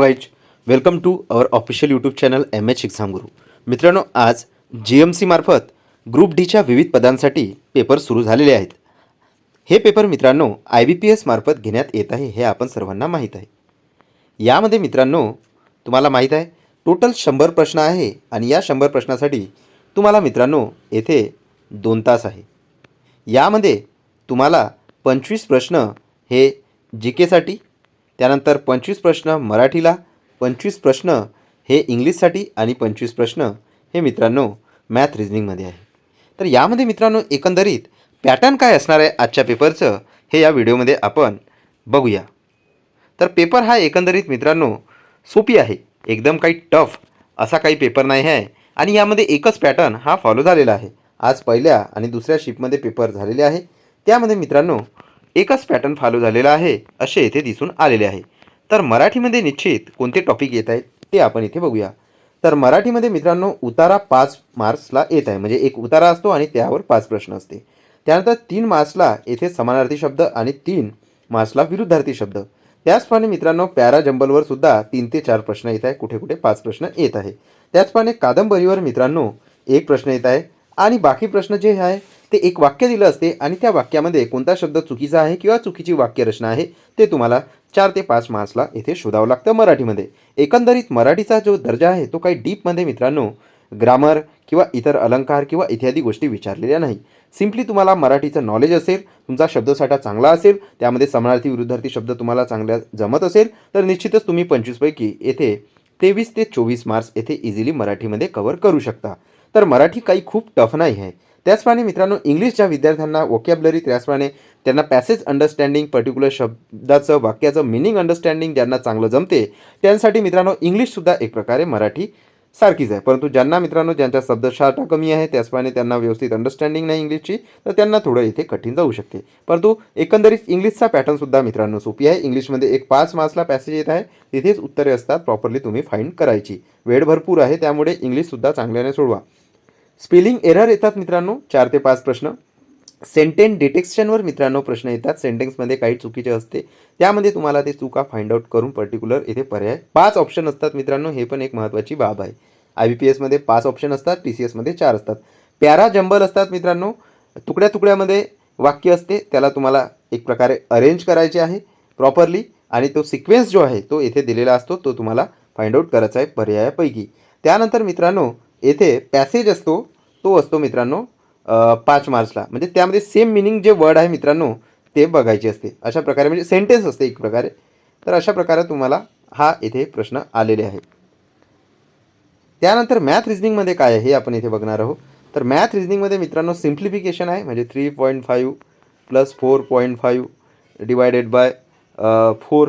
Wise welcome to our official YouTube channel M H exam Guru. मित्रांनो आज G M C मार्फत group डीच्या विविध पदांसाठी पेपर सुरू झालेले आहेत. हे पेपर मित्रांनो आय बी पी एस मार्फत घेण्यात येत आहे हे आपण सर्वांना माहीत आहे. यामध्ये मित्रांनो तुम्हाला माहीत आहे टोटल शंभर प्रश्न आहे आणि या शंभर प्रश्नासाठी तुम्हाला मित्रांनो येथे दोन तास आहे. यामध्ये तुम्हाला पंचवीस प्रश्न हे जी केसाठी त्यानंतर पंचवीस प्रश्न मराठीला पंचवीस प्रश्न हे इंग्लिशसाठी आणि पंचवीस प्रश्न हे मित्रांनो मॅथ रिझनिंगमध्ये आहे. तर यामध्ये मित्रांनो एकंदरीत पॅटर्न काय असणार आहे आजच्या पेपरचं हे या व्हिडिओमध्ये आपण बघूया. तर पेपर हा एकंदरीत मित्रांनो सोपी आहे एकदम काही टफ असा काही पेपर नाही आहे आणि यामध्ये एकच पॅटर्न हा फॉलो झालेला आहे. आज पहिल्या आणि दुसऱ्या शिपमध्ये पेपर झालेले आहे. त्यामध्ये मित्रांनो एकच पॅटर्न फॉलो झालेला आहे असे येथे दिसून आलेले आहे. तर मराठीमध्ये निश्चित कोणते टॉपिक येत आहेत ते आपण इथे बघूया. तर मराठीमध्ये मित्रांनो उतारा पाच मार्क्सला येत आहे. म्हणजे एक उतारा असतो आणि त्यावर पाच प्रश्न असते. त्यानंतर तीन मार्क्सला येथे समानार्थी शब्द आणि तीन मार्क्सला विरुद्धार्थी शब्द. त्याचप्रमाणे मित्रांनो पॅरा जंबलवर सुद्धा तीन ते चार प्रश्न येत आहे कुठे कुठे पाच प्रश्न येत आहे. त्याचप्रमाणे कादंबरीवर मित्रांनो एक प्रश्न येत आहे. आणि बाकी प्रश्न जे आहे ते एक वाक्य दिलं असते आणि त्या वाक्यामध्ये कोणता शब्द चुकीचा आहे किंवा चुकीची वाक्यरचना आहे ते तुम्हाला चार ते पाच मार्क्सला येथे शोधावं लागतं मराठीमध्ये. एकंदरीत मराठीचा जो दर्जा आहे तो काही डीपमध्ये मित्रांनो ग्रामर किंवा इतर अलंकार किंवा इत्यादी गोष्टी विचारलेल्या नाही. सिम्पली तुम्हाला मराठीचं नॉलेज असेल तुमचा शब्दसाठा चांगला असेल त्यामध्ये समानार्थी विरुद्धार्थी शब्द तुम्हाला चांगल्या जमत असेल तर निश्चितच तुम्ही पंचवीसपैकी येथे तेवीस ते चोवीस मार्क्स येथे इझिली मराठीमध्ये कव्हर करू शकता. तर मराठी काही खूप टफ नाही आहे. त्याचप्रमाणे मित्रांनो इंग्लिशच्या विद्यार्थ्यांना वोकॅबलरी त्याचप्रमाणे त्यांना पॅसेज अंडरस्टँडिंग पर्टिक्युलर शब्दाचं वाक्याचं मिनिंग अंडरस्टँडिंग ज्यांना चांगलं जमते त्यांसाठी मित्रांनो इंग्लिशसुद्धा एक प्रकारे मराठी सारखीच आहे. परंतु ज्यांना मित्रांनो ज्यांच्या शब्दसाठा कमी आहे त्याचप्रमाणे त्यांना व्यवस्थित अंडरस्टँडिंग नाही इंग्लिशची तर त्यांना थोडं इथे कठीण जाऊ शकते. परंतु एकंदरीत इंग्लिशचा पॅटर्नसुद्धा मित्रांनो सोपी आहे. इंग्लिशमध्ये एक पाच मार्क्सला पॅसेज येत आहे. तिथेच उत्तरे असतात. प्रॉपरली तुम्ही फाईंड करायची. वेळ भरपूर आहे. त्यामुळे इंग्लिशसुद्धा चांगल्याने सोडवा. स्पेलिंग एरर येतात मित्रांनो चार ते पाच प्रश्न. सेंटेन्स डिटेक्शनवर मित्रांनो प्रश्न येतात. सेंटेन्समध्ये काही चुकीचे असते. त्यामध्ये तुम्हाला ते चुका फाइंड आउट करून पर्टिक्युलर इथे पर्याय. पाच ऑप्शन असतात मित्रांनो हे पण एक महत्त्वाची बाब आहे. आय बी पी एसमध्ये पाच ऑप्शन असतात टी सी एसमध्ये चार असतात. पॅरा जंबल असतात मित्रांनो तुकड्या तुकड्यामध्ये वाक्य असते त्याला तुम्हाला एक प्रकारे अरेंज करायचे आहे प्रॉपरली आणि तो सिक्वेन्स जो आहे तो येथे दिलेला असतो तो तुम्हाला फाइंड आउट करायचा आहे पर्यायापैकी. त्यानंतर मित्रांनो येथे पॅसेज असतो तो असतो मित्रांनो पाच मार्चला. म्हणजे त्यामध्ये सेम मिनिंग जे वर्ड आहे मित्रांनो ते बघायचे असते. अशा प्रकारे म्हणजे सेंटेन्स असते एक प्रकारे. तर अशा प्रकारे तुम्हाला हा इथे प्रश्न आलेले आहे. त्यानंतर मॅथ रिझनिंगमध्ये काय आहे हे आपण इथे बघणार आहोत. तर मॅथ रिझनिंगमध्ये मित्रांनो सिम्प्लिफिकेशन आहे. म्हणजे three point five plus four point five divided by four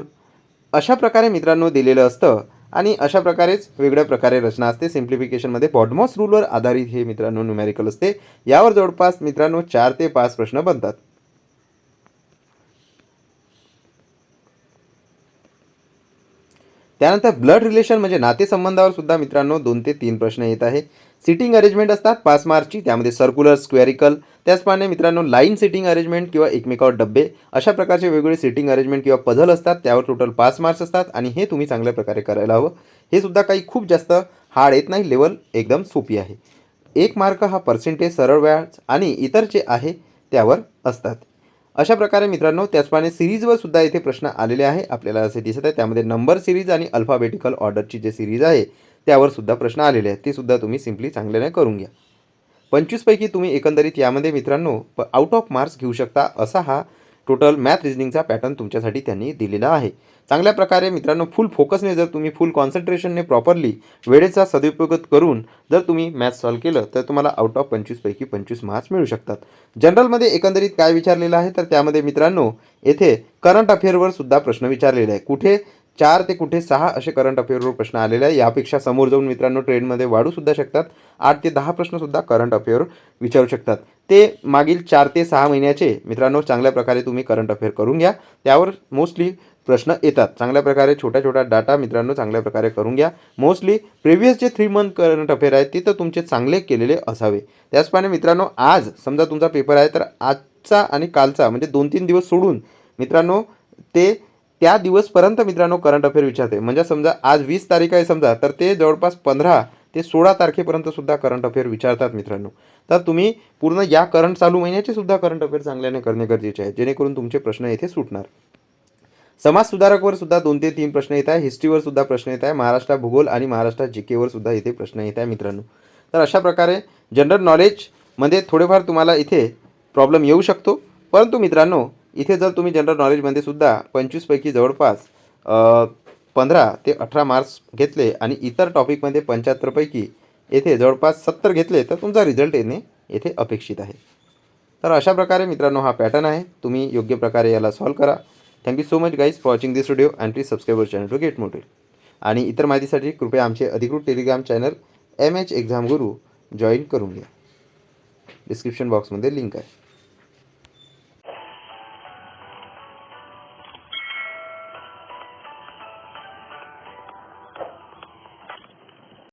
अशा प्रकारे मित्रांनो दिलेलं असतं. आणि अशा प्रकारेच वेगळ्या प्रकारे रचना असते. सिम्प्लिफिकेशनमध्ये बॉडमॉस रूलवर आधारित हे मित्रांनो न्युमेरिकल असते. यावर जवळपास मित्रांनो चार ते पाच प्रश्न बनतात. त्यानंतर ब्लड रिलेशन म्हणजे नातेसंबंधावर सुद्धा मित्रांनो दोन ते तीन प्रश्न येत आहे. सिटिंग अरेंजमेंट असतात पाच मार्कची त्यामध्ये सर्क्युलर स्क्वेरिकल. त्याचप्रमाणे मित्रांनो लाईन सिटिंग अरेंजमेंट किंवा एकमेकावर डब्बे अशा प्रकारचे वेगवेगळे सिटिंग अरेंजमेंट किंवा पझल असतात. त्यावर टोटल पाच मार्क्स असतात आणि हे तुम्ही चांगल्या प्रकारे करायला हवं. हे सुद्धा काही खूप जास्त हार्ड येत नाही लेवल एकदम सोपी आहे. एक मार्क हा पर्सेंटेज सरळ व्याज आणि इतर जे आहे त्यावर असतात. अशा प्रकारे मित्रांनो त्याचप्रमाणे सिरीजवर सुद्धा इथे प्रश्न आलेले आहे. आपल्याला असे दिसत आहे त्यामध्ये नंबर सिरीज आणि अल्फाबेटिकल ऑर्डरची जे सिरीज आहे त्यावर सुद्धा प्रश्न आलेले आहेत. ते सुद्धा तुम्ही सिम्पली चांगल्याने करून घ्या. पंचवीसपैकी तुम्ही एकंदरीत यामध्ये मित्रांनो आउट ऑफ मार्क्स घेऊ शकता असा हा टोटल मॅथ रिजनिंगचा पॅटर्न तुमच्यासाठी त्यांनी दिलेला आहे. चांगल्या प्रकारे मित्रांनो फुल फोकसने जर तुम्ही फुल कॉन्सन्ट्रेशनने प्रॉपरली वेळेचा सदुपयोग करून जर तुम्ही मॅथ सॉल्व केलं तर तुम्हाला आउट ऑफ पंचवीसपैकी पंचवीस मार्क्स मिळू शकतात. जनरलमध्ये एकंदरीत काय विचारलेलं आहे? तर त्यामध्ये मित्रांनो येथे करंट अफेअरवर सुद्धा प्रश्न विचारलेले आहे कुठे चार ते कुठे सहा असे करंट अफेअरवर प्रश्न आलेले आहे यापेक्षा समोर जाऊन मित्रांनो ट्रेंडमध्ये वाढू सुद्धा शकतात. आठ ते दहा प्रश्नसुद्धा करंट अफेअर विचारू शकतात. ते मागील चार ते सहा महिन्याचे. मित्रांनो चांगल्या प्रकारे तुम्ही करंट अफेअर करून घ्या. त्यावर मोस्टली प्रश्न येतात. चांगल्या प्रकारे छोट्या छोट्या डाटा मित्रांनो चांगल्या प्रकारे करून घ्या. मोस्टली प्रिव्हियस जे थ्री मंथ करंट अफेअर आहेत ते तर तुमचे चांगले केलेले असावे. त्याचप्रमाणे मित्रांनो आज समजा तुमचा पेपर आहे तर आजचा आणि कालचा म्हणजे दोन तीन दिवस सोडून मित्रांनो ते त्या दिवसपर्यंत मित्रांनो करंट अफेअर विचारते. म्हणजे समजा आज वीस तारीख आहे समजा तर ते जवळपास पंधरा ते सोळा तारखेपर्यंत सुद्धा करंट अफेअर विचारतात मित्रांनो. तर तुम्ही पूर्ण या करंट चालू महिन्याचे सुद्धा करंट अफेअर चांगल्याने करणे गरजेचे आहे जेणेकरून तुमचे प्रश्न येथे सुटणार. समाज सुधारकवर सुद्धा दोन ते तीन प्रश्न येत आहे हिस्ट्रीवर सुद्धा प्रश्न येत आहे महाराष्ट्र भूगोल आणि महाराष्ट्र जी केवर सुद्धा इथे प्रश्न येत आहे मित्रांनो. तर अशा प्रकारे जनरल नॉलेजमध्ये थोडेफार तुम्हाला इथे प्रॉब्लेम येऊ शकतो. परंतु मित्रांनो इथे जर तुम्ही जनरल नॉलेजमध्ये सुद्धा पंचवीसपैकी जवळपास पंधरा ते अठरा मार्क्स घेतले आणि इतर टॉपिकमध्ये पंच्याहत्तरपैकी येथे जवळपास सत्तर घेतले तर तुमचा रिझल्ट येणे येथे अपेक्षित आहे. तर अशा प्रकारे मित्रांनो हा पॅटर्न आहे. तुम्ही योग्य प्रकारे याला सॉल्व करा. Thank you so much guys for watching this video and please subscribe channel to get motel आणि इतर माहितीसाठी कृपया आमचे अधिकृत Telegram channel M H exam Guru join करून घ्या. डिस्क्रिप्शन बॉक्समध्ये लिंक आहे.